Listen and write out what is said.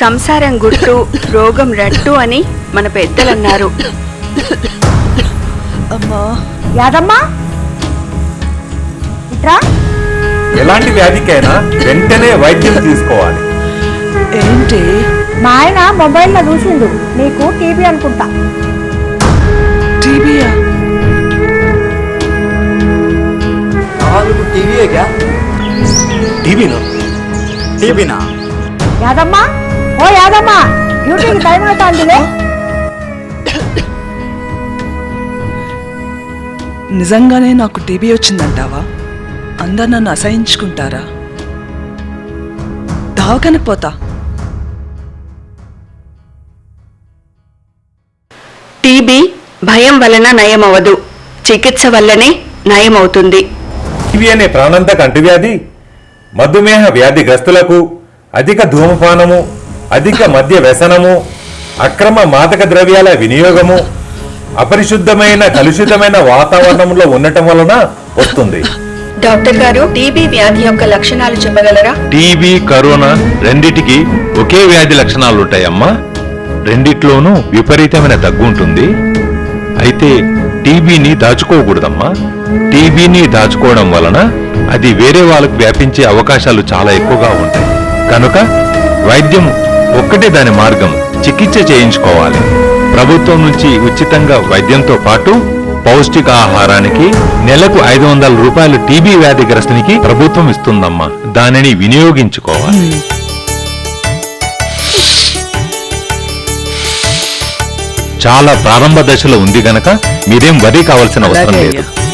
సంసారం గుట్టు రోగం రట్టు అని మన పెద్దలన్నారు. యాదమ్మా. ఎలాంటి వ్యాధికైనా వెంటనే వైద్యం తీసుకోవాలి. ఏంటి? మా ఆయన మొబైల్లో చూసిండు. నీకు టీబీ అనుకుంటా. టీబీయా? టీవీనా యాదమ్మా. ఓ యాదమ్మా డ్యూటీకి టైం అవుతాందిలే నిజంగానే నాకు టీవీ వచ్చిందంటావా? అందరు నన్ను అసహించుకుంటారా? దావకని పోతా. టీబీ భయం వలన నయమవదు చికిత్స వల్లనే నయమవుతుంది. ఇవి అనే ప్రాణాంతక అంటువ్యాధి మధుమేహ వ్యాధిగ్రస్తులకు అధిక ధూమపానము అధిక మద్య వ్యసనము అక్రమ మాదక ద్రవ్యాల వినియోగము అపరిశుద్ధమైన కలుషితమైన వాతావరణంలో ఉండటం వలన వస్తుంది. డాక్టర్ గారు టీబీ వ్యాధి యొక్క లక్షణాలు చెప్పగలరా? టీబీ కరోనా రెండిటికి ఒకే వ్యాధి లక్షణాలు ఉంటాయమ్మా. రెండిట్లోనూ విపరీతమైన దగ్గు ఉంటుంది. అయితే టీబీని దాచుకోకూడదమ్మా. టీబీని దాచుకోవడం వలన అది వేరే వాళ్ళకు వ్యాపించే అవకాశాలు చాలా ఎక్కువగా ఉంటాయి. కనుక వైద్యం ఒక్కటే దాని మార్గం చికిత్స చేయించుకోవాలి. ప్రభుత్వం నుంచి ఉచితంగా వైద్యంతో పాటు పౌష్టికాహారానికి నెలకు ఐదు వందల రూపాయలు టీబీ వ్యాధిగ్రస్తునికి ప్రభుత్వం ఇస్తుందమ్మా. దానిని వినియోగించుకోవాలి. చాలా ప్రారంభ దశలో ఉంది గనక మీరేం వరి కావాల్సిన అవసరం లేదు.